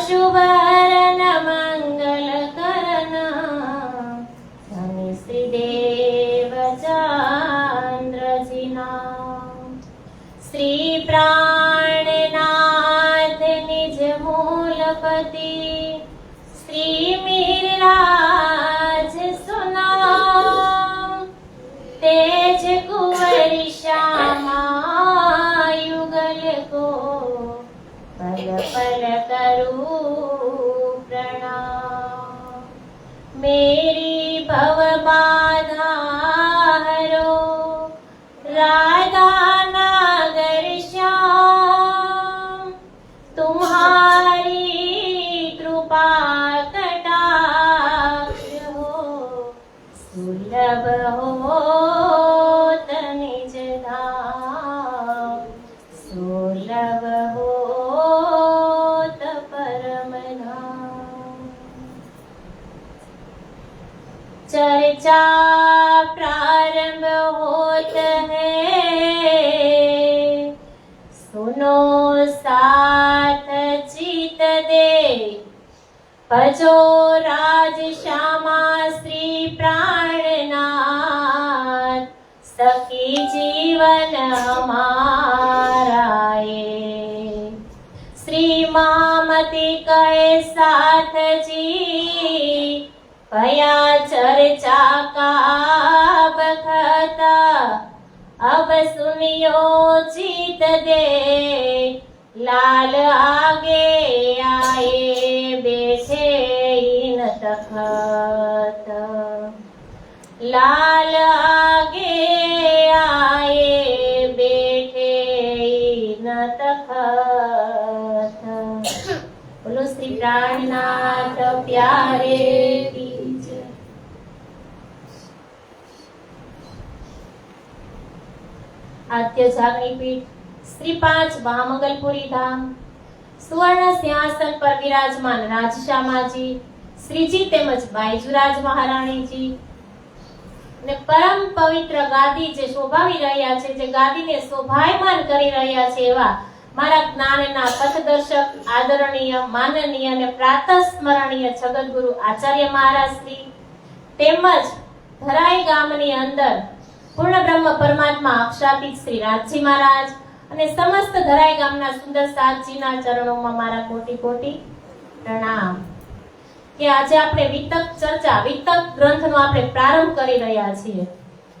书吧。મેરી प्रारंभ होत है सुनो साथ जीत दे भजो राज श्यामा श्री प्राणनाथ सखी जीवन हमारा ये श्री मामती कहे साथ जी ભયા ચર્ચા કાબ ખતા અબ સુનિયો જીત દે, લાલ આગે આયે બેઠે ઇન તખત. લાલ આગે આયે બેઠે ઇન તખત. બોલો શ્રી પ્રાણનાથ પ્યારે આદ્ય જાગણી પીઠ શ્રી પાંચ મહામંગલપુરી ધામ સુવર્ણ સિંહાસન પર વિરાજમાન રાજશામાજી શ્રીજી તેમજ બાઈજુરાજ મહારાણીજી ને પરમ પવિત્ર ગાદી જે શોભાવી રહ્યા છે, જે ગાદીને શોભાયમાન કરી રહ્યા છે એવા મારા જ્ઞાનના પથદર્શક, આદરણીય, માનનીય અને પ્રાતસ્મરણીય જગતગુરુ આચાર્ય મહારાજ શ્રી તેમજ ધરાઈ ગામની અંદર પૂર્ણ બ્રહ્મ પરમાત્મા અક્ષાતીત શ્રી રાજજી મહારાજ અને સમસ્ત ધરાઈ ગામના સુંદર સાતજીના ચરણોમાં મારા કોટી કોટી પ્રણામ. કે આજે આપણે વિતક ચર્ચા, વિતક ગ્રંથનો આપણે પ્રારંભ કરી રહ્યા છીએ.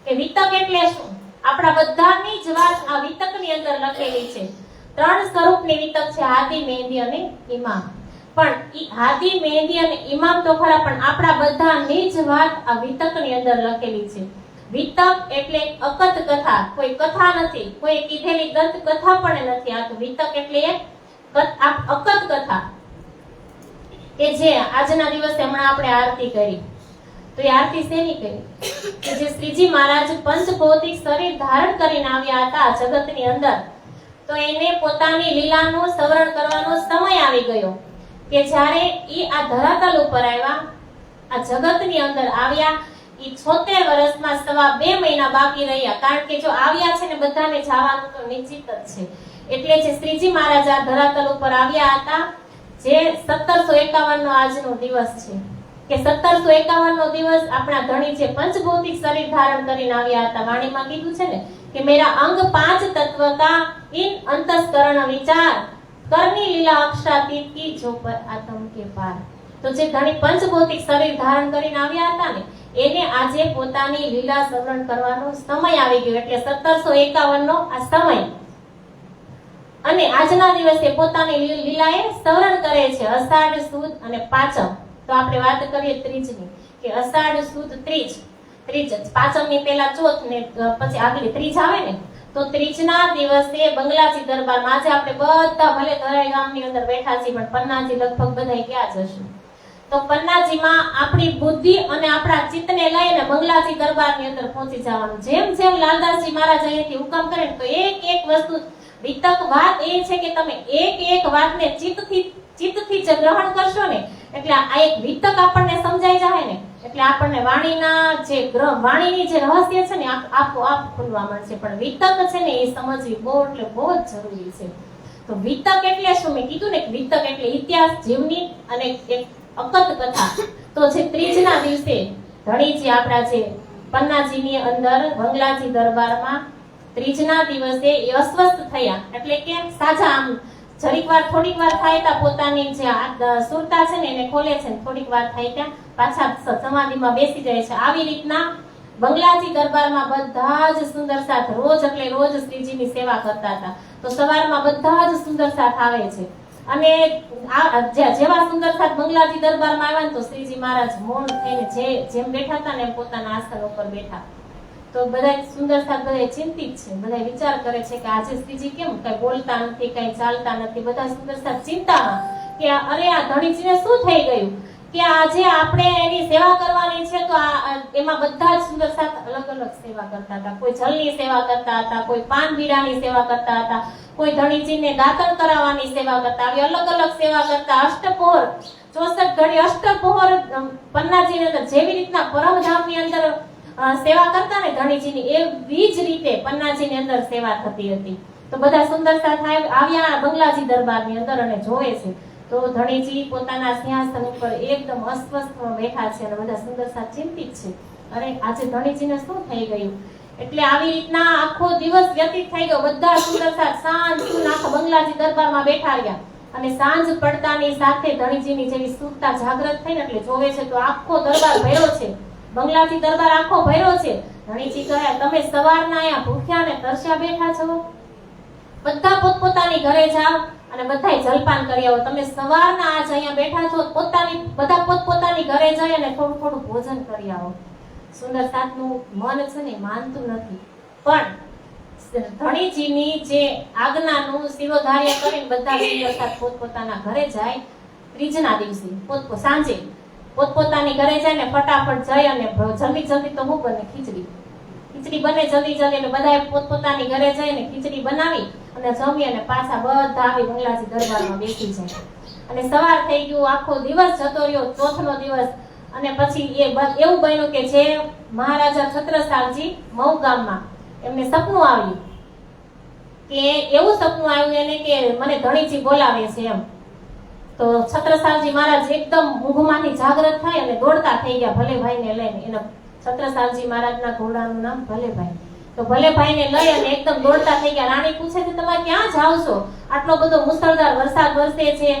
કે વિતક એટલે શું? આપણા બધાની જ વાત આ વિતકની અંદર લખેલી છે. ત્રણ સ્વરૂપની વિતક છે હાથી મહેંદી અને ઇમામ પણ હાથી મહેંદી અને ઇમામ તો ખરા, પણ આપણા બધાની જ વાત આ વિતકની અંદર લખેલી છે. વિતક એટલે અકત કથા. કોઈ કથા નથી. કોઈ કીધેલી દંત કથા પણ નથી આ તો વિતક એટલે અકત કથા કે જે આજના દિવસે હમણાં આપણે આરતી કરી. તો એ આરતી શેની કરી? કે જે શ્રીજી મહારાજ પંચ ભૌતિક શરીર ધારણ કરીને આવ્યા હતા જગતની અંદર. તો એને પોતાની લીલાનું સવરણ કરવાનો સમય આવી ગયો. કે જ્યારે એ આ ધરાતલ ઉપર આવ્યા, આ જગતની અંદર આવ્યા છોતેર વર્ષમાં સવા બે મહિના બાકી રહ્યા. કારણ કે જો આવ્યા છે ને બધાને જવાનું તો નિશ્ચિત જ છે. એટલે જે શ્રીજી મહારાજ આ ધરાતલ ઉપર આવ્યા હતા, જે સત્તરસો એકાવન નો આજનો દિવસ છે. કે સત્તરસો એકાવન નો દિવસ આપણા ધણી જે પંચભૌતિક શરીર ધારણ કરીને આવ્યા હતા, વાણીમાં કીધું છે ને કે મેરા અંગ પાંચ તત્વ કા ઇન અંતસ્કરણ વિચાર. કરની લીલા અક્ષરાતીત કી જો પર આતમ કે પાર. તો જે ધણી પંચભૌતિક શરીર ધારણ કરીને આવ્યા હતા ને, એને આજે પોતાની લીલા સવરણ કરવાનો સમય આવી ગયો એટલે સત્તરસો એકાવન નો આ સમય. અને આજના દિવસે પોતાની લીલાએ સવરણ કરે છે અષાઢ સુદ અને પાંચમ. તો આપણે વાત કરીએ ત્રીજની, કે અષાઢ સુદ ત્રીજ. ત્રીજ પાંચમની પહેલા ચોથ ને પછી આગલી ત્રીજ આવે ને, તો ત્રીજના દિવસે બંગલાજી દરબારમાં આજે આપણે બધા ભલે ધરાઈ ગામની અંદર બેઠા છીએ, પણ પન્નાજી લગભગ બધા ક્યાં જશું તો પન્નાજીમાં આપણી બુદ્ધિ અને આપણા ચિત્તને લઈને બંગલાજી દરબારની અંદર પહોંચી જવાનું. જેમ જેમ લાલદાસજી મહારાજ અહીંયાથી હુકમ કરે તો એક એક વસ્તુ, વિતક વાત એ છે કે તમે એક એક વાતને ચિત્તથી ચિત્તથી જ ગ્રહણ કરશો ને, એટલે આ એક વિતક આપણને સમજાઈ જાય ને, એટલે આપણને વાણીના જે ગ્રહ, વાણીની જે રહસ્ય છે ને, આપ- આપોઆપ ખુલવા મળશે પણ વિતક છે ને એ સમજવી બહુ, એટલે બહુ જ જરૂરી છે. તો વિતક એટલે શું? મેં કીધું ને વિતક એટલે ઇતિહાસ, જીવની અને એક અકત કથા. તો જે ત્રીજના દિવસે ધણીજી આપણા જે પન્નાજીની અંદર બંગલાજી દરબારમાં ત્રીજના દિવસે એ અસ્વસ્થ થયા. એટલે કે સાજા આમ જરીક વાર, થોડીક વાર થાય ત્યાં પોતાની જે સુરતા છે ને એને ખોલે છે થોડીક વાર થાય ત્યાં પાછા સમાધિમાં બેસી જાય છે. આવી રીતના બંગલાજી દરબારમાં બધા જ સુંદર સાથ રોજ એટલે રોજ શ્રીજીની સેવા કરતા હતા. તો સવારમાં બધા જ સુંદર સાથ આવે છે. અને આ જેવા સુંદર સાથ બંગલાજી દરબારમાં આવ્યા ને તો શ્રીજી મહારાજ મૌન થઈને જે જેમ બેઠા હતા ને એમ પોતાના આસન ઉપર બેઠા. તો બધા સુંદર સાથ બધા ચિંતિત છે. બધા વિચાર કરે છે કે આજે શ્રીજી કેમ કઈ બોલતા નથી, કઈ ચાલતા નથી? બધા સુંદર સાથ ચિંતામાં કે અરે આ ધણીજીને શું થઈ ગયું? કે આજે આપણે એની સેવા કરવાની છે તો આ, આ- એમાં બધા જ સુંદર સાથ અલગ અલગ સેવા કરતા હતા. કોઈ જલની સેવા કરતા હતા, કોઈ પાન બીડાની સેવા કરતા હતા કોઈ ધણીજીને દાતણ કરાવવાની સેવા કરતા આવી અલગ અલગ સેવા કરતા અષ્ટપોર, ચોસઠ ઘડી પન્નાજીની અંદર જેવી રીતના પરમધામની અંદર સેવા કરતા ને ધણીજીની, એવી જ રીતે પન્નાજીની અંદર સેવા થતી હતી. તો બધા સુંદર થાય આવ્યા બંગલાજી દરબારની અંદર અને જોવે છે. તો ધણીજી પોતાના સિંહાસન ઉપર એકદમ અસ્વસ્થ બેઠા છે અને બધા સુંદર સાથ ચિંતિત છે. અરે, આજે ધણીજીને શું થઈ ગયું? એટલે આવી રીતના આખો દિવસ વ્યતીત થઈ ગયો. બધા સુંદર સાથ સાંજ સુધી આખા બંગલાજી દરબારમાં બેઠા રહ્યા. અને સાંજ પડતાની સાથે ધણીજીની જેવી સુરતા જાગૃત થઈ ને એટલે જોવે છે તો આખો દરબાર ભર્યો છે. બંગલાજી દરબાર આખો ભર્યો છે. ધણીજી કહે, તમે સવારના અહીંયા ભૂખ્યા ને તરસ્યા બેઠા છો? બધા પોતપોતાની ઘરે જાઓ અને બધાય જલપાન કરી આવો. તમે સવારના આજ અહીંયા બેઠા છો, પોતાની, બધા પોતપોતાની ઘરે જઈ અને થોડું થોડું ભોજન કરી આવો. સુંદર સાતનું મન છે ને માનતું નથી. પણ ધણીજીની જે આજ્ઞાનું શિવધાર્ય કરીને બધા સાત પોતપોતાના ઘરે જાય, ત્રીજના દિવસે પોત સાંજે પોતપોતાની ઘરે જાય ને ફટાફટ જઈ અને જલ્દી જલ્દી તો હું બને ખીચડી. ખીચડી બને જલ્દી જલ્દી એટલે બધા પોતપોતાની ઘરે જઈને ખીચડી બનાવી અને જમી અને પાછા બધા આવી બંગલાજી દરબારમાં બેસી જાય. અને સવાર થઈ ગયું, આખો દિવસ જતો રહ્યો, ચોથનો દિવસ અને પછી એ એવું બન્યું કે જે મહારાજા છત્રસાલજી મઉ ગામમાં એમને સપનું આવ્યું. કે એવું સપનું આવ્યું એને કે મને ધણીજી બોલાવે છે એમ. તો છત્રસાલજી મહારાજ એકદમ ઊંઘમાંથી જાગૃત થાય અને દોડતા થઈ ગયા ભલેભાઈને લઈને. એના છત્રસાલજી મહારાજના ઘોડાનું નામ ભલેભાઈ તો ભલેભાઈને લઈ અને એકદમ દોડતા થઈ ગયા. રાણી પૂછે છે, તમે ક્યાં જાવ છો? આટલો બધો મુસળધાર વરસાદ વરસે છે.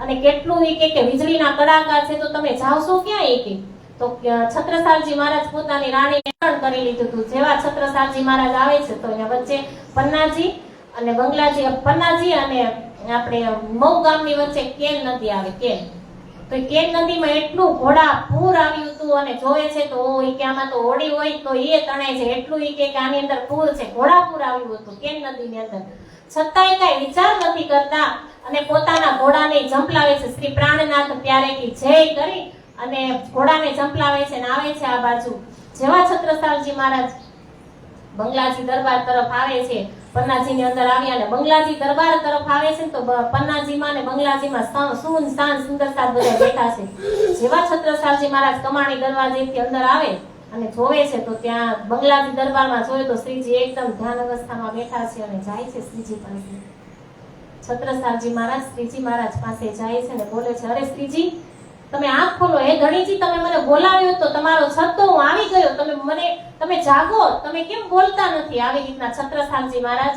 અને કેટલું એક કે વીજળીના કડાકા છે તો તમે જાવશો ક્યાં એ કે તો છત્રસાલજી મહારાજ પોતાની રાણી પણ કરી લીધું હતું. જેવા છત્રસાલજી મહારાજ આવે છે તો અહીંયા વચ્ચે પન્નાજી અને બંગલાજી, પન્નાજી અને આપણે મઉ ગામની વચ્ચે કેન નદી આવે, કેન. તો કેન નદીમાં એટલું ઘોડા પૂર આવ્યું હતું અને જોવે છે તો ઓ કે આમાં તો હોડી હોય તો એ તણાય છે. એટલું ઈ કે આની અંદર પૂર છે, ઘોડા પૂર આવ્યું હતું, કેન નદીની અંદર. છતાંય કઈ વિચાર નથી કરતા અને પોતાના ઘોડાને ઝંપલાવે છે. શ્રી પ્રાણનાથ ત્યારેથી જય કરી અને ઘોડાને ઝંપલાવે છે અને આવે છે આ બાજુ. જેવા છત્રસાલજી મહારાજ બંગલાજી દરબાર તરફ આવે છે, પન્નાજીની અંદર આવ્યા અને બંગલાજી દરબાર તરફ આવે છે તો પન્નાજીમાં અને બંગલાજીમાં સૂન, સાન, સુંદર સાથ બધા બેઠા છે. જેવા છત્રસાલજી મહારાજ કમાણી દરવાજેથી અંદર આવે અને જોવે છે તો ત્યાં બંગલાની દરબારમાં જોયું તો શ્રીજી એકદમ ધ્યાન અવસ્થામાં બેઠા છે અને જાય છે શ્રીજી પાસે. છત્રસાલજી મહારાજ, શ્રીજી મહારાજ પાસે જાય છે અને બોલે છે, અરે શ્રીજી, તમે આંખ ખોલો. હે ગણીજી તમે મને બોલાવ્યો તો તમારો છત્તો હું આવી ગયો. તમે મને, તમે જાગો. તમે કેમ બોલતા નથી? આવી રીતના છત્રસાલજી મહારાજ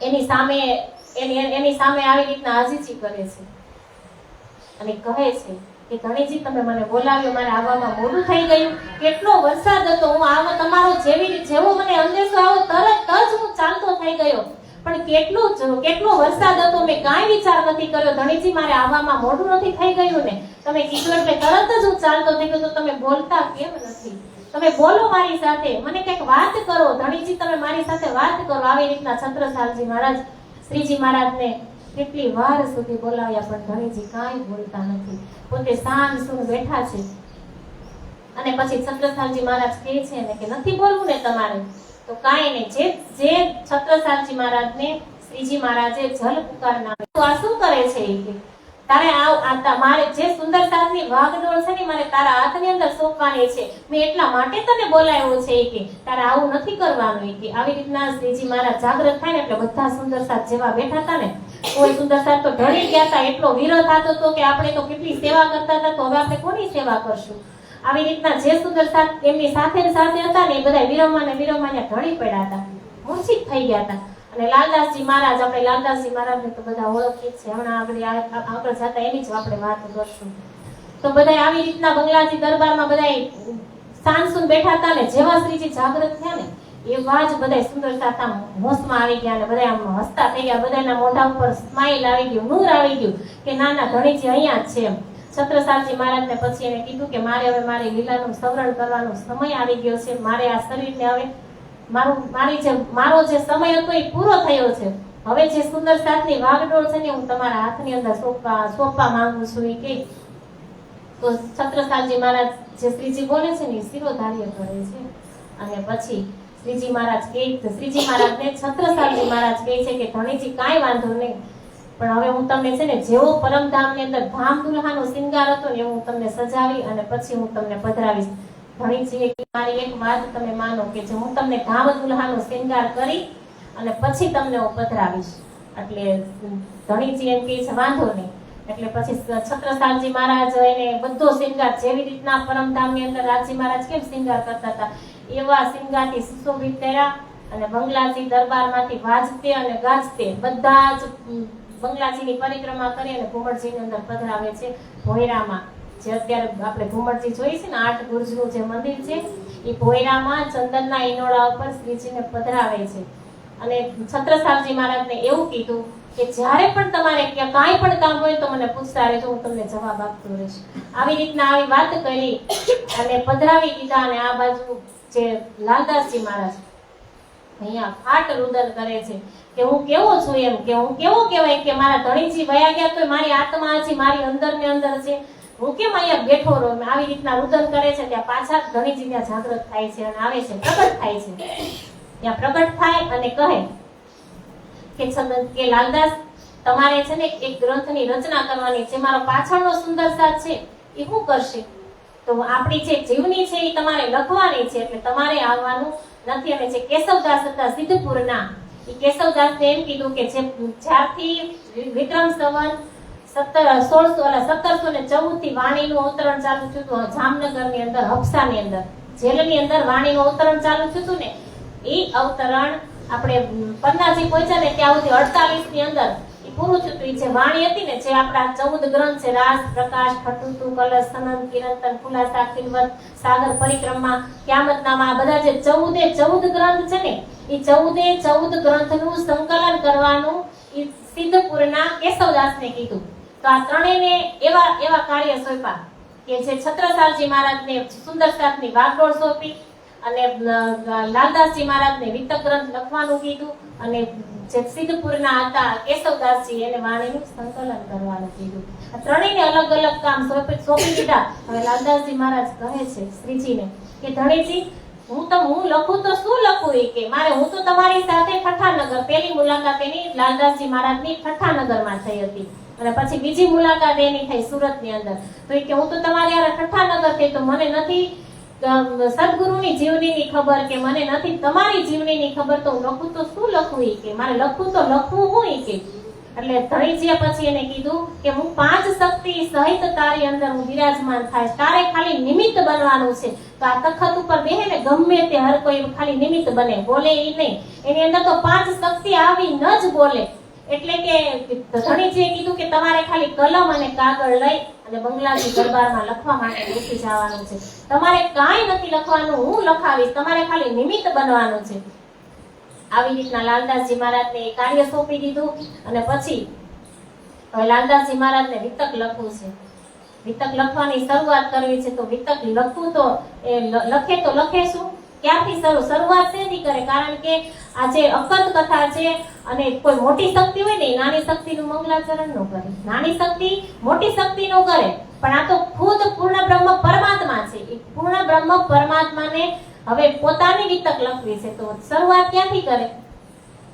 એની સામે, એની એની સામે આવી રીતના આજીજી કરે છે અને કહે છે કે ધણીજી તમે મને બોલાવ્યો, મારે આવવામાં મોડું થઈ ગયું. કેટલો વરસાદ હતો, હું આવો તમારો જેવી જેવો મને અંદેશો આવો, તરત જ હું ચાલતો થઈ ગયો. પણ કેટલું કેટલો વરસાદ હતો, મેં કાંઈ વિચાર નથી કર્યો. ધણીજી મારે આવવામાં મોડું નથી થઈ ગયું ને. તમે કીધું એટલે તરત જ હું ચાલતો થઈ ગયો. તો તમે બોલતા કેમ નથી? તમે બોલો મારી સાથે. મને કંઈક વાત કરો. ધણીજી, તમે મારી સાથે વાત કરો. આવી રીતના છત્રસાલજી મહારાજ, શ્રીજી મહારાજને કેટલી વાર સુધી બોલાવ્યા પણ ધણીજી કાંઈ બોલતા નથી. પોતે સાંજ સુન બેઠા છે. અને પછી છત્રસાલજી મહારાજ કહે છે ને કે નથી બોલવું ને તમારે? તો કાંઈ નહીં. જે જે છત્રસાલજી મહારાજને શ્રીજી મહારાજે જલ પુકાર નામે આ શું કરે છે કે? તારે આ મારે જે સુંદર સાજની વાગડોળ છે ને મારે તારા હાથની અંદર સોંપવાની છે. મેં એટલા માટે તને બોલાવ્યો છે કે? તારે આવું નથી કરવાનું કે? આવી રીતના શ્રીજી મહારાજ જાગૃત થાય ને એટલે બધા સુંદર સાજ જેવા બેઠા હતા ને કોઈ સુંદર સાજ તો ઢળી ગયા હતા એટલો વિરોધ હતો કે આપણે તો કેટલી સેવા કરતા હતા, તો હવે આપણે કોની સેવા કરશું? આવી રીતના જે સુંદર સાથ એમની સાથે સાથે હતા ને એ બધા વિરમવા ને ઢળી પડ્યા હતા. મૂર્છિત થઈ ગયા હતા. અને લાલદાસજી મહારાજ, આપણે લાલદાસજી મહારાજને તો બધા ઓળખીએ છીએ. હમણાં આગળ આગળ જતા એની જ આપણે વાત કરશું. તો બધા આવી રીતના બંગલાજી દરબારમાં બધા સાનસુન બેઠા હતા ને, જેવા શ્રીજી જાગૃત થયા ને એવા જ બધા સુંદર સાતા હોશમાં આવી ગયા અને બધા આમ હસતા થઈ ગયા. બધાના મોઢા ઉપર સ્માઇલ આવી ગયું, નૂર આવી ગયું કે ના ના ધણીજી અહીંયા છે એમ. છત્રસાલજી મહારાજને પછી એને કીધું કે મારે હવે મારી લીલાનું સવરણ કરવાનો સમય આવી ગયો છે. મારે આ શરીરને હવે મારું, મારી જે, મારો જે સમય હતો એ પૂરો થયો છે. હવે જે સુંદર સાતની વાગડોળ છે ને હું તમારા હાથની અંદર સોંપવા સોંપવા માંગુ છું એ કે તો છત્રસાલજી મહારાજ જે શ્રીજી બોલે છે ને એ શિરોધાર્ય કરે છે. અને પછી શ્રીજી મહારાજ કહે શ્રીજી મહારાજને છત્રસાલજી મહારાજ કહે છે કે ધણીજી કાંઈ વાંધો નહીં, પણ હવે હું તમને છે ને જેવો પરમધામની અંદર ધામ દુલ્હાનો શિંગાર હતો ને હું તમને સજાવી અને પછી હું તમને પધરાવીશ. ધણીજીએ મારી એક વાત તમે માનો કે જે હું તમને ધામ દુલ્હાનો શિંગાર કરી અને પછી તમને હું પધરાવીશ. એટલે ધણીજી એમ કે છે, વાંધો નહીં. એટલે પછી છત્રસાલજી મહારાજ એને બધો શિંગાર જેવી રીતના પરમધામની અંદર રાજજી મહારાજ કેમ શિંગાર કરતા હતા? એવા સિંગાથી સુશોભિત કર્યા અને બંગલાજી દરબારમાંથી વાજતે અને ગાજતે બધા જ બંગલાજીની પરિક્રમા કરી અને ઘુમટજીની અંદર પધરાવે છે ભોયરામાં. જે અત્યારે આપણે ઘુમટજી જોઈએ છે ને, આઠ ગુર્જનું જે મંદિર છે, એ ભોયરામાં ચંદનના ઈનોળા ઉપર શ્રીજીને પધરાવે છે. અને છત્રસાલજી મહારાજને એવું કીધું કે જ્યારે પણ તમારે ક્યાં કાંઈ પણ કામ હોય તો મને પૂછતા રહેજો, હું તમને જવાબ આપતો રહીશ. આવી રીતના આવી વાત કરી અને પધરાવી દીધા અને આ બાજુ જે લાલદાસજી મહારાજ અહીંયા ફાટ રુદન કરે છે કે હું કેવો છું એમ કે હું કેવો કહેવાય કે મારા ધણીજી વયા ગયા તો મારી આત્મા હજી મારી અંદર ને અંદર છે. હું કેમ અહીંયા બેઠો રહું? આવી રીતના રુદન કરે છે ત્યાં પાછા ધણીજી ત્યાં જાગૃત થાય છે અને આવે છે, પ્રગટ થાય છે. ત્યાં પ્રગટ થાય અને કહે કે કે લાલદાસ, તમારે છે ને એક ગ્રંથની રચના કરવાની છે. મારો પાછળનો સુંદર સાથ છે, એ શું કરશે? તો આપણી જે જીવની છે એ તમારે લખવાની છે એટલે તમારે આવવાનું નથી. અને જે કેશવદાસ હતા સિદ્ધપુરના, એ કેશવદાસને એમ કીધું કે જે જ્યારથી વિક્રમ સંવત સત્તર, સોળસો એટલે સત્તરસો ને ચૌદથી વાણીનું અવતરણ ચાલુ થયું હતું જામનગરની અંદર હફસાની અંદર. જેલની અંદર વાણીનું અવતરણ ચાલુ થયું હતું ને, એ અવતરણ આપણે પન્નાજી પહોંચ્યા ને ત્યાં સુધી અડતાલીસની અંદર એ પૂરું થયું હતું. જે ને પરિક્રમા, ક્યામતનામા બધા જે ચૌદે ચૌદ ગ્રંથ છે ને એ ચૌદે ચૌદ ગ્રંથનું સંકલન કરવાનું એ સિદ્ધપુરના કેશવદાસને કીધું તો આ ત્રણેયને એવા એવા કાર્ય સોંપ્યા કે જે છત્રસાલજી મહારાજને સુંદર સાતની વાગડોળ સોંપી અને લાલદાસજી મહારાજને વિતક ગ્રંથ લખવાનું કીધું અને જે સિદ્ધપુરના હતા, કેશવદાસજી એને વાણીનું સંકલન કરવાનું કીધું. આ ત્રણેયને અલગ અલગ કામ સોંપી દીધા. હવે લાલદાસજી મહારાજ કહે છે શ્રીજીને કે, ધણીજી, હું તો હું લખું તો શું લખું એ કે? મારે હું તો તમારી સાથે ઠઠાનગર પહેલી મુલાકાત એની લાલદાસજી મહારાજની ઠઠ્ઠાનગરમાં થઈ હતી. અને પછી બીજી મુલાકાત એની થઈ સુરતની અંદર. તો એ કે, હું તો તમારી યાર ઠઠાનગર થઈ, તો મને નથી સદગુરુની જીવનીની ખબર કે મને નથી, તમારી જીવનીની ખબર તો હું લખું તો શું લખું એ કે? મારે લખું તો લખવું હું એ કે? એટલે ધણીજીએ પછી એને કીધું કે હું પાંચ શક્તિ સહિત તારી અંદર હું બિરાજમાન થાય. તારે ખાલી નિમિત્ત બનવાનું છે. તો આ તખત ઉપર બેહે ને ગમે તે હર કોઈ ખાલી નિમિત્ત બને, બોલે એ નહીં. એની અંદર તો પાંચ શક્તિ આવી ન જ બોલે. એટલે કે ધણીજીએ કીધું કે તમારે ખાલી કલમ અને કાગળ લઈ અને બંગલાની દરબારમાં લખવા માટે બેસી જવાનું છે. તમારે કાંઈ નથી લખવાનું, હું લખાવીશ. તમારે ખાલી નિમિત્ત બનવાનું છે. આવી રીતના લાલદાસજી મહારાજને કાર્ય સોંપી દીધું અને પછી લાલદાસજી મહારાજને વિતક લખવું છે. વિતક લખવાની શરૂઆત કરવી છે તો વિતક લખવું તો એ લખે તો લખે શું? ક્યાંથી શરૂ, શરૂઆત શેની કરે? કારણ કે આ જે અકંત કથા છે અને કોઈ મોટી શક્તિ હોય ને નાની શક્તિનું મંગલાચરણ નો કરે. નાની શક્તિ મોટી શક્તિ ન કરે. પણ આ તો ખુદ પૂર્ણ બ્રહ્મ પરમાત્મા છે. એ પૂર્ણ બ્રહ્મ પરમાત્માને હવે પોતાની વિતક લખવી છે. તો શરૂઆત ક્યાંથી કરે?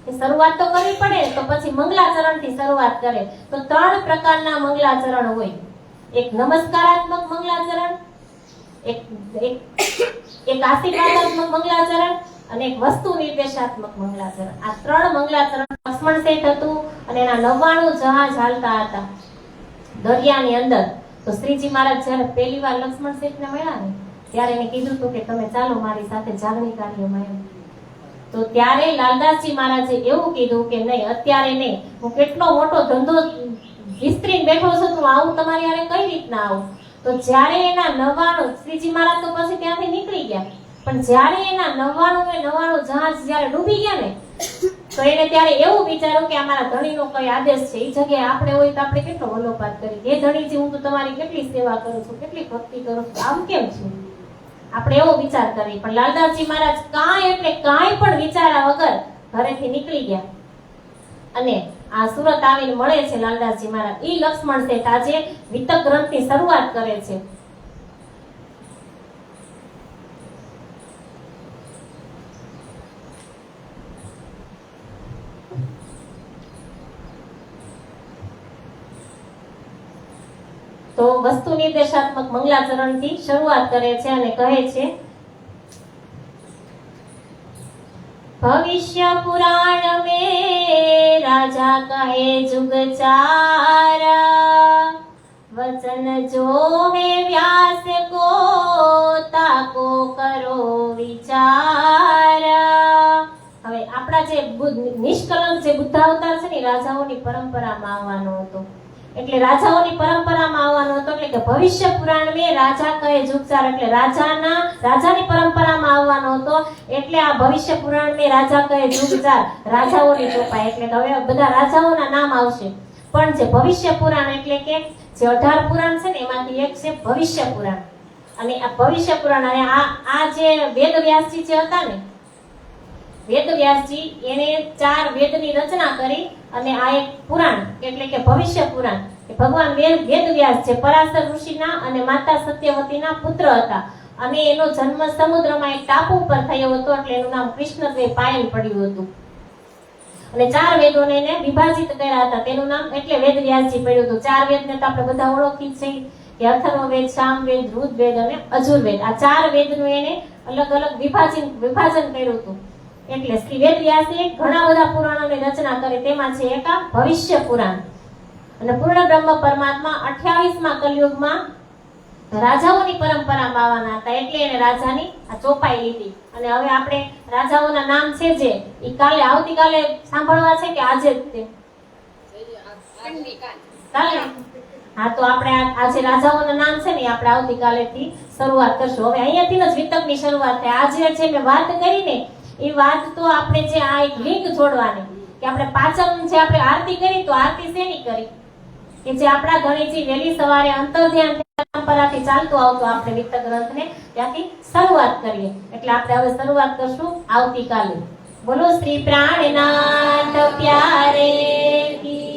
એ શરૂઆત તો કરવી પડે તો પછી મંગલાચરણથી શરૂઆત કરે. તો ત્રણ પ્રકારના મંગલાચરણ હોય. એક નમસ્કારાત્મક મંગલાચરણ, એક એક એક આશીર્વાદાત્મક મંગલાચરણ અને એક વસ્તુ નિર્દેશાત્મક મંગલાચરણ. આ ત્રણ મંગલાચરણ લક્ષ્મણ શેઠ હતું અને એના નવ્વાણું જહાજ હાલતા હતા. દરિયાની અંદર. તો શ્રીજી મહારાજ જ્યારે પહેલી વાર લક્ષ્મણ શેઠને મળ્યા ને, ત્યારે એને કીધું હતું કે તમે ચાલો મારી સાથે જાગણી કાર્યમાં એમ તો ત્યારે લાલદાસજી મહારાજે એવું કીધું કે નહીં, અત્યારે નહીં. હું કેટલો મોટો ધંધો વિસ્તરીને બેઠો છું, તો આવું તમારી હારે કઈ રીતના આવું? તો જ્યારે એના નવાણું, શ્રીજી મહારાજ તો પછી ત્યાંથી નીકળી ગયા. પણ જ્યારે એના નવાણું ને નવાણું જહાજ જ્યારે ડૂબી ગયા ને, તો એને ત્યારે એવું વિચાર્યું કે અમારા ધણીનો કઈ આદેશ છે એ જગ્યાએ આપણે હોય તો આપણે કેટલો વલોપાત કરી એ ધણીજી, હું તો તમારી કેટલી સેવા કરું છું, કેટલી ભક્તિ કરું છું, આમ કેમ છું? આપણે એવો વિચાર કરી પણ લાલદાસજી મહારાજ કાંઈ એટલે કાંઈ પણ વિચાર્યા વગર ઘરેથી નીકળી ગયા. અને આ સુરત આવીને મળે છે લાલદાસજી મહારાજ. ઈ લક્ષ્મણ શેઠ આજે વિતક ગ્રંથની શરૂઆત કરે છે. તો વસ્તુ નિર્દેશાત્મક મંગલાચરણથી શરૂઆત કરે છે અને કહે છે, ભવિષ્ય પુરાણ જુગચારા વચન જોવે વ્યાસ કો તાકો કરો વિચારા હવે આપણા જે નિષ્કલંક જે બુદ્ધાવતાર છે ને રાજાઓની પરંપરામાં આવવાનો હતો. એટલે રાજાઓની પરંપરામાં આવવાનો હતો, એટલે કે ભવિષ્ય પુરાણ મેં રાજા કહે જુગચાર એટલે રાજાના, રાજાની પરંપરામાં આવવાનો હતો, એટલે આ ભવિષ્ય પુરાણ મેં રાજા કહે જુગચાર રાજાઓની ચોપાઈ એટલે હવે બધા રાજાઓના નામ આવશે. પણ જે ભવિષ્ય પુરાણ એટલે કે જે અઢાર પુરાણ છે ને, એમાંથી એક છે ભવિષ્ય પુરાણ. અને આ ભવિષ્ય પુરાણ, અને આ આ જે વેદ વ્યાસજી જે હતા ને વેદ વ્યાસજી એને ચાર વેદની રચના કરી અને આ એક પુરાણ, એટલે કે ભવિષ્ય પુરાણ. ભગવાન વેદ વેદ છે, પરાશર ઋષિના અને માતા સત્યવતીના પુત્ર હતા. અને એનો જન્મ સમુદ્રમાં એક ટાપુ પર થયો હતો, એટલે એનું નામ કૃષ્ણદેવ પાયન પડ્યું હતું. અને ચાર વેદોને એને વિભાજિત કર્યા હતા. તેનું નામ એટલે વેદ વ્યાસજી પડ્યું હતું. ચાર વેદને તો આપણે બધા ઓળખી છે કે અથર્વ વેદ સામવેદ, ઋગ્વેદ અને અજુર્વેદ. આ ચાર વેદનું એને અલગ અલગ વિભાજન વિભાજન કર્યું હતું. એટલે શ્રી વેદ વ્યાસે ઘણા બધા પુરાણોની રચના કરી. તેમાં છે એક ભવિષ્ય પુરાણ. અને પૂર્ણ બ્રહ્મ પરમાત્મા 28 માં કલયુગમાં રાજાઓની પરંપરામાં આવવાના હતા. એટલે એને રાજાની આ ચોપાઈ લીધી. અને હવે આપણે રાજાઓના નામ છે જે, ઈ કાલે, આવતીકાલે સાંભળવા છે કે આજે જ તે? હા, તો આપણે આ આ રાજાઓના નામ છે ને એ આપણે આવતીકાલેથી શરૂઆત કરશું. હવે અહીંયાથી જ વિતકની શરૂઆત થાય. આજે જે મેં વાત કરી ને એ વાત તો આપણે જે આ એક લિંક જોડવાની, કે આપણે પાચમ જે આપણે આરતી કરી, તો આરતી શેની કરી? કે જે આપણા ધણીજી વહેલી સવારે અંતર ધ્યાન પરંપરાથી ચાલતું આવતું આપણે વિત્ત ગ્રંથને ત્યાંથી શરૂઆત કરીએ. એટલે આપણે હવે શરૂઆત કરશું આવતીકાલે. બોલો, શ્રી પ્રાણનાથ પ્યારે કી